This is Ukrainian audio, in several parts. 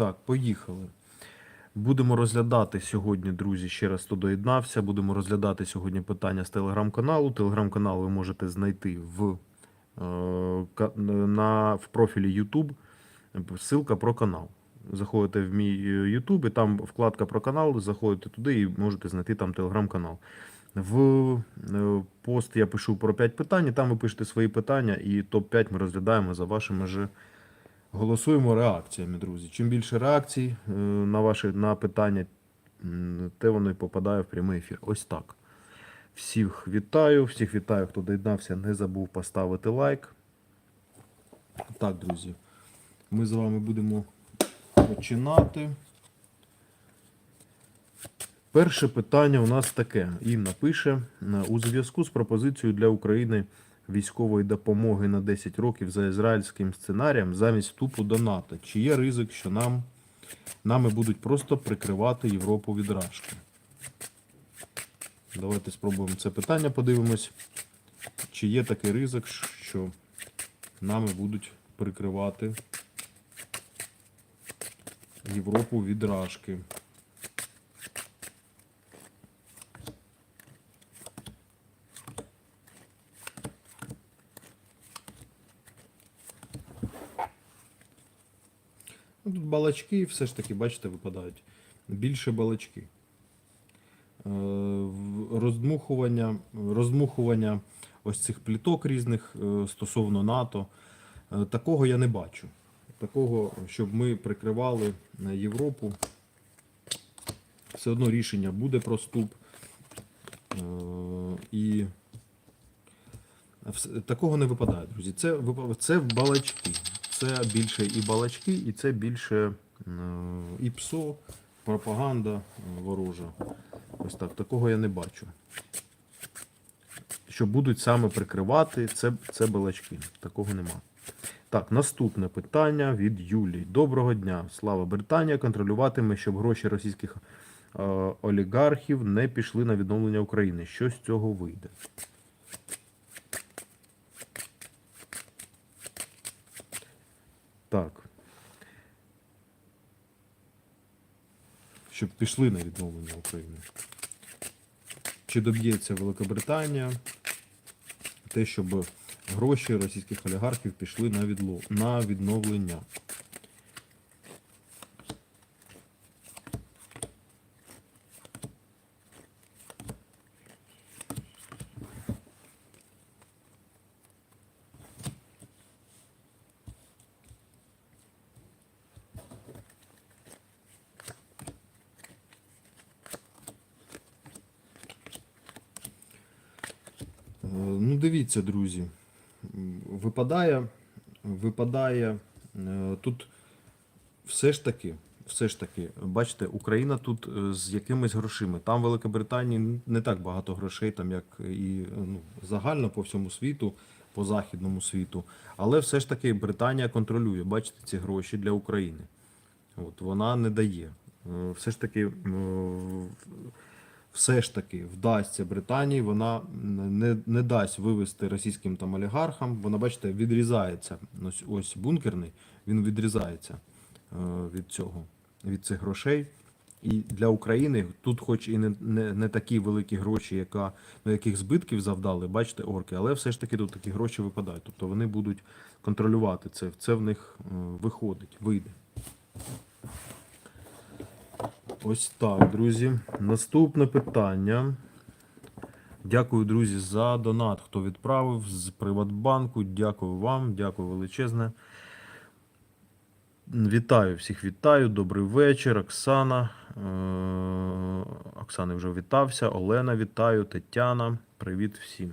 Так, поїхали. Будемо розглядати сьогодні, друзі, ще раз хто доєднався. Будемо розглядати сьогодні питання з телеграм-каналу. Телеграм-канал ви можете знайти в, е, на, в профілі YouTube. Ссылка про канал. Заходите в мій е, YouTube, і там вкладка про канал, заходите туди і можете знайти там телеграм-канал. В е, пост я пишу про 5 питань, і там ви пишете свої питання, і топ-5 ми розглядаємо за вашими же Голосуємо реакціями, друзі. Чим більше реакцій е, на ваші на питання, те воно і попадає в прямий ефір. Ось так. Всіх вітаю, всіх вітаю, хто доєднався, не забув поставити лайк. Так, друзі, ми з вами будемо починати. Перше питання у нас таке. Інна пише: «Е, у зв'язку з пропозицією для України військової допомоги на 10 років за ізраїльським сценарієм замість вступу до НАТО. Чи є ризик, що нам, нами будуть просто прикривати Європу від рашки? Давайте спробуємо це питання, подивимось. Чи є такий ризик, що нами будуть прикривати Європу від рашки? Балачки все ж таки, бачите, випадають. Більше балачки. Е, Роздмухування, роздмухування ось цих пліток різних е, стосовно НАТО. Е, Такого я не бачу. Такого, щоб ми прикривали Європу. Все одно рішення буде про вступ. Е, І Такого не випадає, друзі. Це, це балачки. Це більше і балачки, і це більше е, і ПСО, пропаганда е, ворожа. Ось так. Такого я не бачу. Що будуть саме прикривати, це, це балачки. Такого нема. Так, наступне питання від Юлії. Доброго дня. Слава Британія контролюватиме, щоб гроші російських е, олігархів не пішли на відновлення України. Що з цього вийде? Так. Щоб пішли на відновлення України. Чи доб'ється Великобританія те, щоб гроші російських олігархів пішли на, відло... на відновлення? Е, Ну, дивіться, друзі. Випадає, випадає е, тут все ж таки, все ж таки, бачите, Україна тут е, з якимись грошима. Там в Великобританії не так багато грошей, там як і ну, загально по всьому світу, по західному світу. Але все ж таки Британія контролює, бачите, ці гроші для України. От, вона не дає. Е, Все ж таки, все ж таки вдасться Британії, вона не, не дасть вивести російським там олігархам. Вона, бачите, відрізається. Ось, ось бункерний, він відрізається е, від цього, від цих грошей. І для України тут, хоч і не, не, не такі великі гроші, яка, ну, яких збитків завдали, бачите, орки, але все ж таки тут такі гроші випадають. Тобто вони будуть контролювати це. Це в них е, виходить, вийде. Ось так, друзі. Наступне питання. Дякую, друзі, за донат, хто відправив з Приватбанку. Дякую вам, дякую величезне. Вітаю всіх, вітаю. Добрий вечір. Оксана. Е, Оксани вже вітався. Олена, вітаю. Тетяна. Привіт всім.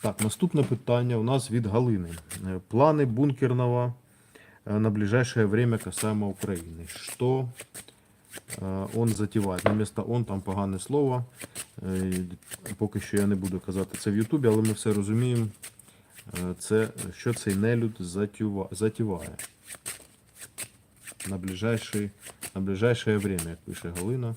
Так, наступне питання у нас від Галини. Е, Плани бункерного е, на ближайшее время касаемо України. Е, он затіває. Намісто он там погане слово. Е, Поки що я не буду казати це в Ютубі, але ми все розуміємо. Е, Це, що цей нелюд затіває. На ближайшее, на ближайшее время, як пише Галина.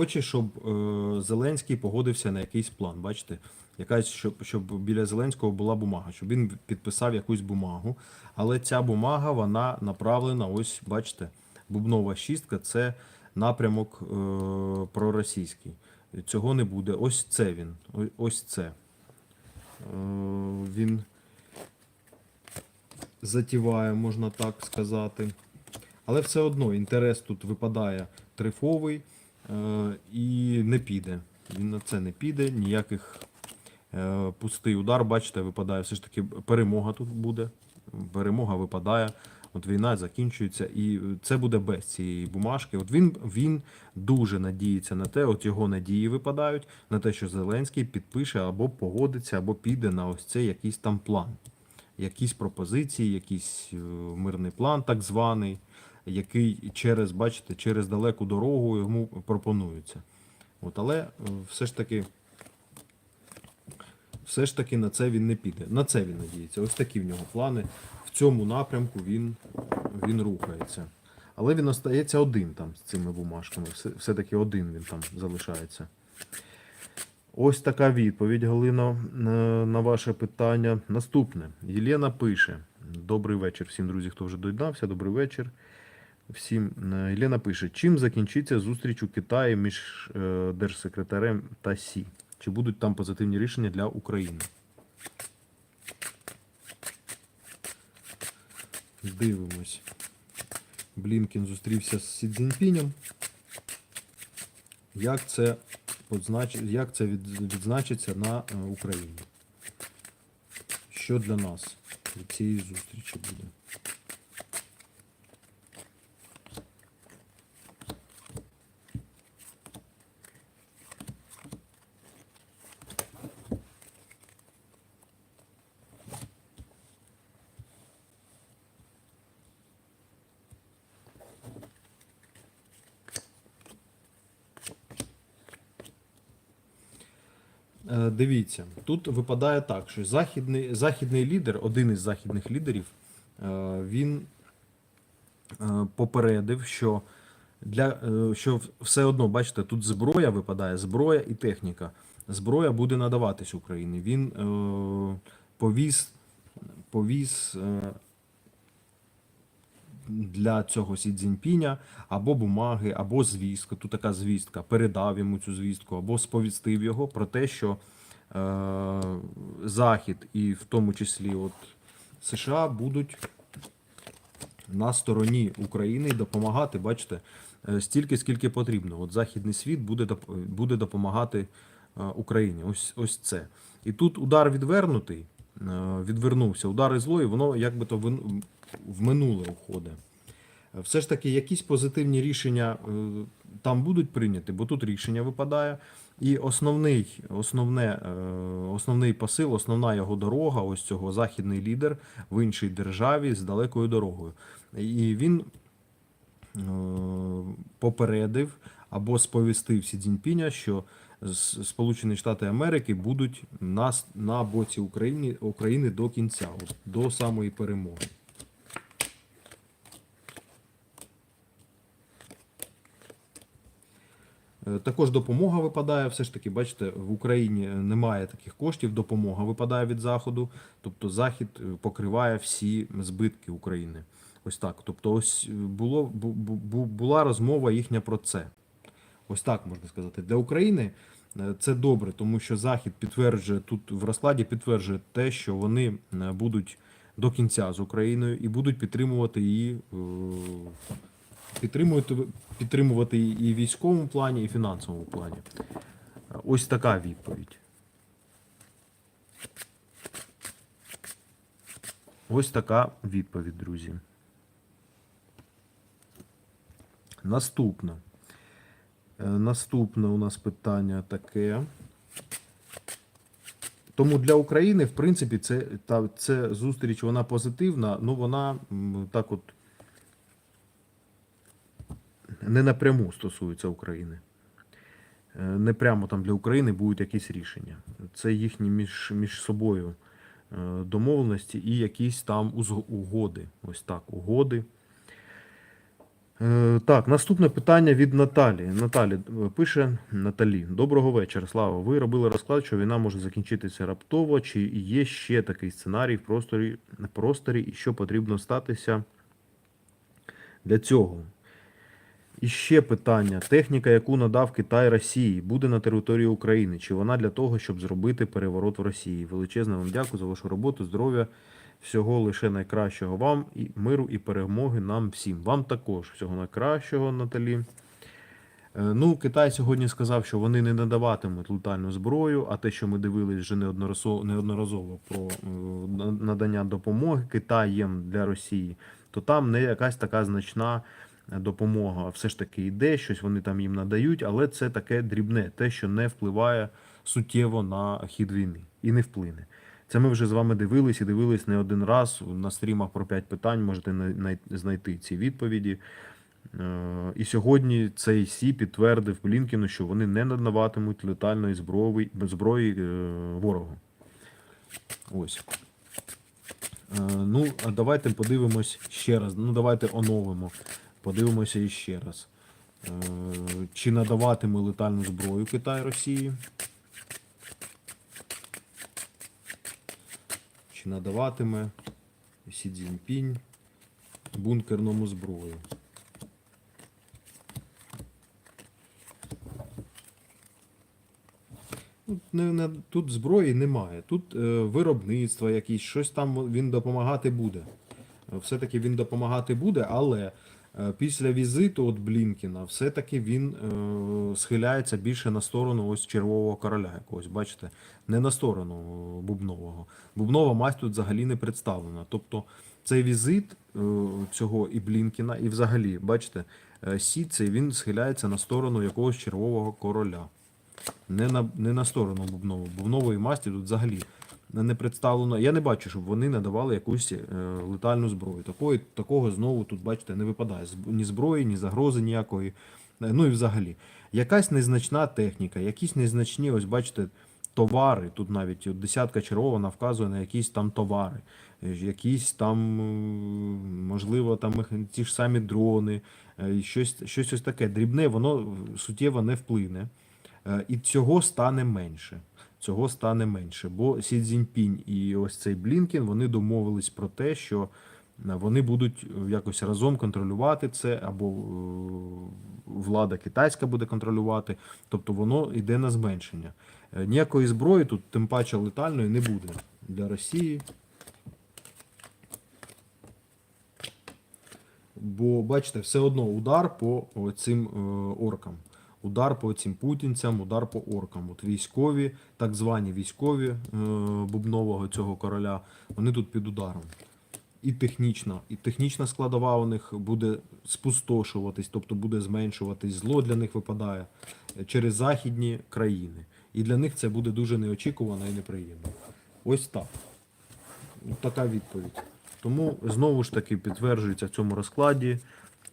Хоче, щоб е, Зеленський погодився на якийсь план. Бачите, якась, щоб, щоб біля Зеленського була бумага, щоб він підписав якусь бумагу. Але ця бумага вона направлена, ось бачите, бубнова шістка це напрямок е, проросійський. Цього не буде. Ось це він. Ось це. Е, він затіває, можна так сказати. Але все одно інтерес тут випадає трифовий і не піде. Він на це не піде, ніяких е, пустий удар, бачите, випадає. Все ж таки перемога тут буде. Перемога випадає. От війна закінчується, і це буде без цієї бумажки. От він, він дуже надіється на те, от його надії випадають на те, що Зеленський підпише або погодиться, або піде на ось цей якийсь там план. Якісь пропозиції, якийсь е, мирний план, так званий, який через, бачите, через далеку дорогу йому пропонується. От, але е, все ж таки, все ж таки на це він не піде. На це він надіється. Ось такі в нього плани. В цьому напрямку він, він рухається. Але він остається один там з цими бумажками. Все- Все-таки один він там залишається. Ось така відповідь, Галино, е, на ваше питання. Наступне. Єлена пише: Добрий вечір всім, друзі, хто вже доєднався. Добрий вечір. Всім. Е, Єлена пише: чим закінчиться зустріч у Китаї між е, держсекретарем та Сі? Чи будуть там позитивні рішення для України? Дивимось. Блінкін зустрівся з Сі Цзіньпінем. Як це. Як це від... відзначиться на е, Україні? Що для нас від цієї зустрічі буде? Дивіться, тут випадає так, що західний, західний лідер, один із західних лідерів, е, він е, попередив, що для е, що все одно, бачите, тут зброя випадає, зброя і техніка. Зброя буде надаватись Україні. Він е, повіз, повіз е, для цього Сі Цзіньпіня або бумаги, або звістка. Тут така звістка. Передав йому цю звістку, або сповістив його про те, що е, Захід і в тому числі от США будуть на стороні України допомагати, бачите, е, стільки, скільки потрібно. От Західний світ буде, буде допомагати е, Україні. Ось, ось це. І тут удар відвернутий, е, відвернувся. Удар злої, воно якби то в минуле уходить. Е, Все ж таки, якісь позитивні рішення е, там будуть прийняті, бо тут рішення випадає. І основний, основне, е, основний посил, основна його дорога, ось цього західний лідер в іншій державі з далекою дорогою. І він е, попередив або сповістив Сі Цзіньпіня, що Сполучені Штати Америки будуть на, с- на боці України, України до кінця, до самої перемоги. Також допомога випадає. Все ж таки, бачите, в Україні немає таких коштів. Допомога випадає від Заходу. Тобто Захід е, покриває всі збитки України. Ось так. Тобто, ось е, було, бу- бу- бу- була розмова їхня про це. Ось так можна сказати. Для України е, це добре, тому що Захід підтверджує тут в розкладі підтверджує те, що вони е, будуть до кінця з Україною і будуть підтримувати її. Підтримувати, підтримувати і в військовому плані, і в фінансовому плані. Ось така відповідь. Ось така відповідь, друзі. Наступне. Наступне у нас питання таке. Тому для України, в принципі, це, та, це зустріч вона позитивна, ну вона так от не напряму стосується України. Е, Не прямо там для України будуть якісь рішення. Це їхні між, між собою е, домовленості і якісь там угоди. Ось так, угоди. Е, Так, наступне питання від Наталі. Наталі пише Наталі. Доброго вечора, Слава. Ви робили розклад, що війна може закінчитися раптово. Чи є ще такий сценарій в просторі, в просторі і що потрібно статися для цього? І ще питання: техніка, яку надав Китай Росії, буде на території України. Чи вона для того, щоб зробити переворот в Росії? Величезне вам дякую за вашу роботу, здоров'я, всього лише найкращого вам і миру і перемоги нам всім. Вам також всього найкращого, Наталі. Е, Ну, Китай сьогодні сказав, що вони не надаватимуть летальну зброю, а те, що ми дивились вже неодноразово, неодноразово про е, надання допомоги Китаєм для Росії, то там не якась така значна допомога все ж таки йде, щось вони там їм надають, але це таке дрібне, те, що не впливає суттєво на хід війни і не вплине. Це ми вже з вами дивились і дивились не один раз на стрімах про 5 питань. Можете най- най- знайти ці відповіді. Е, І сьогодні цей Сі підтвердив Блінкіну, що вони не надаватимуть летальної зброї, зброї е, ворогу. Ось. Е, Ну, давайте подивимось ще раз. Ну, давайте оновимо. Подивимося іще раз. Е, Чи надаватиме летальну зброю Китай Росії? Чи надаватиме Сі Цзіньпінь бункерному зброю? Тут, зброї немає. Тут е, виробництво якісь, щось там він допомагати буде. Все-таки він допомагати буде, але після візиту от Блінкіна все-таки він е, схиляється більше на сторону ось червового короля якогось, бачите, не на сторону е, Бубнового. Бубнова мать тут взагалі не представлена. Тобто цей візит е, цього і Блінкіна, і взагалі, бачите, е, Сі цей він схиляється на сторону якогось червового короля не на, не на сторону Бубнову. Бубнової масті тут взагалі не представлено. Я не бачу, щоб вони надавали якусь е, летальну зброю. Такої, такого знову тут, бачите, не випадає. Ні зброї, ні загрози ніякої. Е, Ну і взагалі. Якась незначна техніка, якісь незначні, ось бачите, товари. Тут навіть от десятка червона вказує на якісь там товари, е, якісь там, можливо, там ті ж самі дрони, щось, щось ось таке. Дрібне, воно суттєво не вплине. І цього стане менше. Цього стане менше. Бо Сі Цзіньпінь і ось цей Блінкін вони домовились про те, що е, вони будуть е, якось разом контролювати це, або е, влада китайська буде контролювати. Тобто воно йде на зменшення. Ніякої зброї тут, тим паче летальної, не буде для Росії. Бо, бачите, все одно удар по цим оркам. Удар по цим путінцям, удар по оркам. От військові, так звані військові е, бубнового цього короля, вони тут під ударом. І технічна, і технічна складова у них буде спустошуватись, тобто буде зменшуватись. Зло для них випадає е, через західні країни. І для них це буде дуже неочікувано і неприємно. Ось так. Така відповідь. Тому знову ж таки підтверджується в цьому розкладі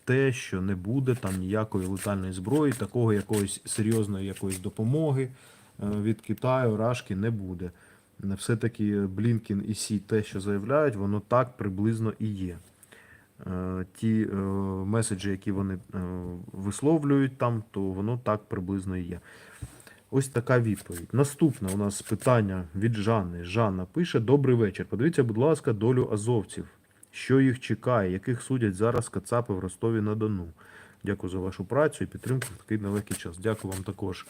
те, що не буде там ніякої летальної зброї, такого якоїсь серйозної якоїсь допомоги е, від Китаю, Рашки не буде. Все-таки Блінкін і Сі те, що заявляють, воно так приблизно і є. Е, Ті е, меседжі, які вони висловлюють там, то воно так приблизно і є. Ось така відповідь. Наступне у нас питання від Жанни. Жанна пише: Добрий вечір. Подивіться, будь ласка, долю азовців. Що їх чекає, яких судять зараз Кацапи в Ростові на Дону. Дякую за вашу працю і підтримку в такий нелегкий час. Дякую вам також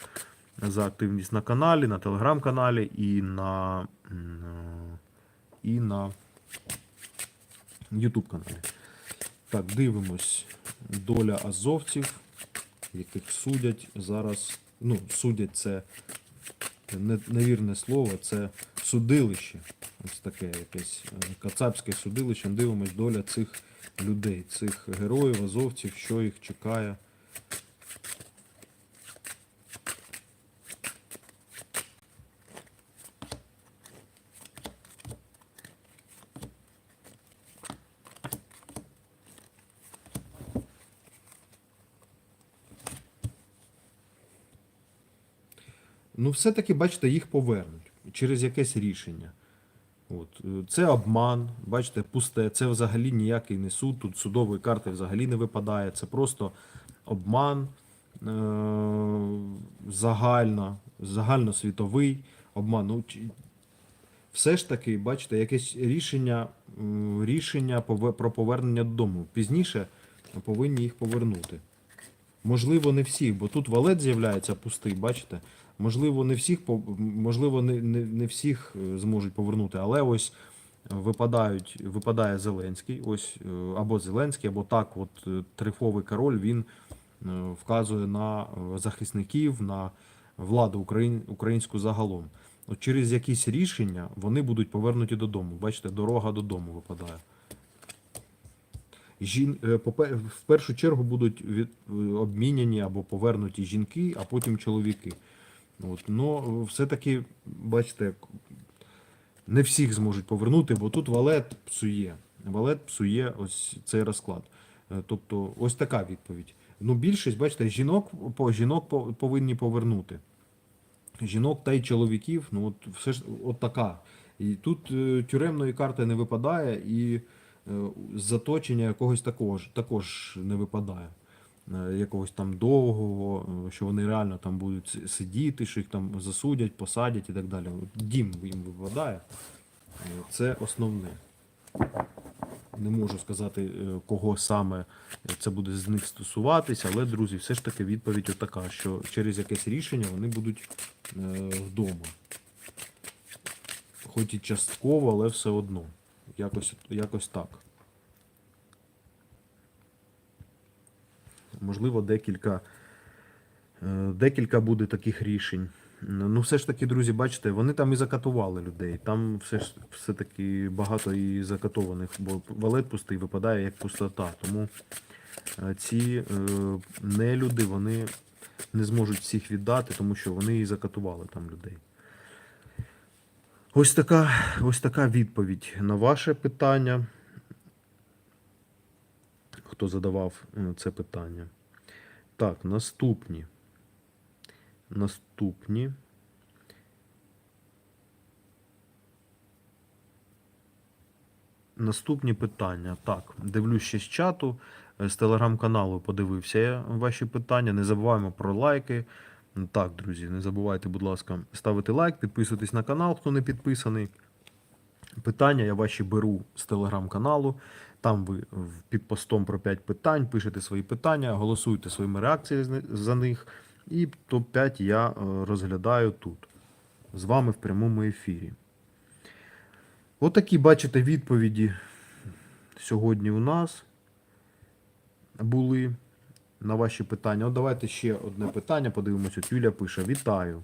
за активність на каналі, на телеграм-каналі і на, і на YouTube каналі. Так, дивимось. Доля азовців, яких судять зараз. Ну, судять це невірне слово, це судилище. Ось таке якесь е, кацапське судилище. Дивимось доля цих людей, цих героїв, азовців, що їх чекає. Ну, все-таки, бачите, їх повернуть через якесь рішення. От. е, Це обман, бачите, пусте. Це взагалі ніякий не суд. Тут судової карти взагалі не випадає. Це просто обман е- загально, загальносвітовий обман. Ну, все ж таки, бачите, якесь рішення, рішення про повернення додому. Пізніше повинні їх повернути. Можливо, не всіх, бо тут валет з'являється пустий, бачите? Можливо, не всіх, можливо, не, не, не всіх е, зможуть повернути, але ось випадають, випадає Зеленський, ось е, або Зеленський, або так, от е, трифовий король він вказує на захисників, на владу Україн, українську загалом. От через якісь рішення вони будуть повернуті додому. Бачите, дорога додому випадає. Жін... В першу чергу будуть від... обміняні або повернуті жінки, а потім чоловіки. От. Ну, все-таки, бачите, не всіх зможуть повернути, бо тут валет псує. Валет псує ось цей розклад. Е, Тобто, ось така відповідь. Ну, більшість, бачите, жінок, по- жінок повинні повернути. Жінок та й чоловіків, ну от все ж от така. І тут е, тюремної карти не випадає, і е, заточення якогось такого ж також не випадає. Е, Якогось там довгого, е, що вони реально там будуть сидіти, що їх там засудять, посадять і так далі. Дім їм випадає. Е, Це основне. Не можу сказати, кого саме це буде з них стосуватися, але, друзі, все ж таки відповідь отака, що через якесь рішення вони будуть вдома. Хоч і частково, але все одно. Якось, якось так. Можливо, декілька, е, декілька буде таких рішень. Ну, все ж таки, друзі, бачите, вони там і закатували людей. Там все ж все-таки багато і закатованих, бо валет пустий випадає як пустота. Тому е, ці е, нелюди, вони не зможуть всіх віддати, тому що вони і закатували там людей. Ось така, ось така відповідь на ваше питання. Хто задавав це питання? Так, наступні. Наступні. Наступні питання. Так, дивлюсь ще з чату, з телеграм-каналу подивився я ваші питання. Не забуваємо про лайки. Так, друзі, не забувайте, будь ласка, ставити лайк, підписуйтесь на канал, хто не підписаний. Питання я ваші беру з телеграм-каналу. Там ви під постом про 5 питань пишете свої питання, голосуйте своїми реакціями за них. І топ-5 я е, розглядаю тут. З вами в прямому ефірі. Отакі, бачите, відповіді сьогодні у нас були на ваші питання. От давайте ще одне питання подивимося. От Юля пише: Вітаю!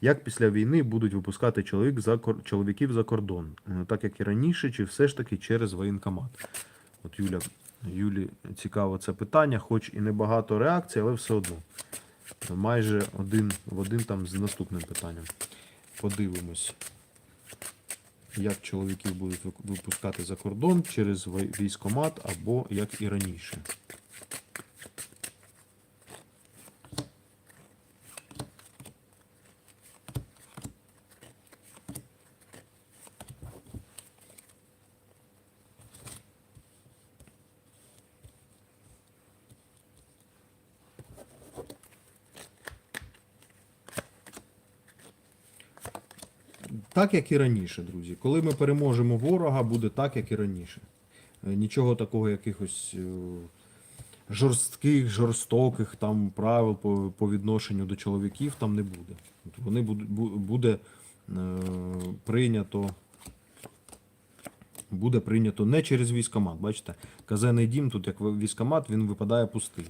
Як після війни будуть випускати чоловік за чоловіків за кордон? Е, Так як і раніше, чи все ж таки через воєнкомат? От Юля, Юлі цікаво це питання, хоч і небагато реакцій, але все одно. Майже один в один там з наступним питанням. Подивимось, як чоловіків будуть випускати за кордон через військомат або як і раніше. Так, як і раніше, друзі. Коли ми переможемо ворога, буде так, як і раніше. Е, Нічого такого, якихось е, жорстких, жорстоких там правил по, по відношенню до чоловіків там не буде. Вони будуть буде е, прийнято. Буде прийнято не через військомат. Бачите, казенний дім, тут як військомат, він випадає пустий.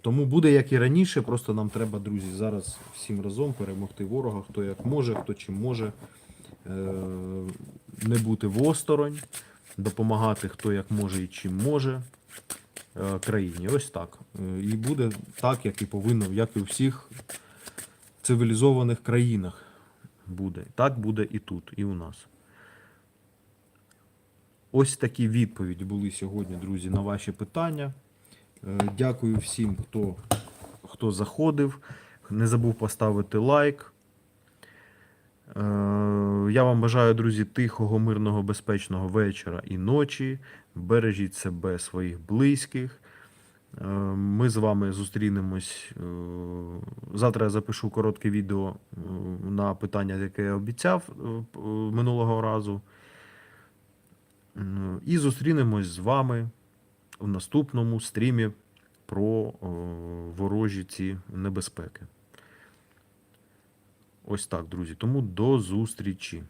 Тому буде як і раніше, просто нам треба, друзі, зараз всім разом перемогти ворога, хто як може, хто чим може, е, не бути восторонь, допомагати хто як може і чим може е, країні. Ось так. Е, І буде так, як і повинно, як і у всіх цивілізованих країнах буде. Так буде і тут, і у нас. Ось такі відповіді були сьогодні, друзі, на ваші питання. Е, Дякую всім, хто, хто заходив. Не забув поставити лайк. Я вам бажаю, друзі, тихого, мирного, безпечного вечора і ночі. Бережіть себе, своїх близьких. Е, Ми з вами зустрінемось. е, Завтра я запишу коротке відео е, на питання, яке я обіцяв е, е, минулого разу. І зустрінемось з вами в наступному стрімі про е, ворожі ці небезпеки. Ось так, друзі. Тому до зустрічі.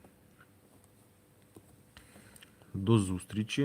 До зустрічі.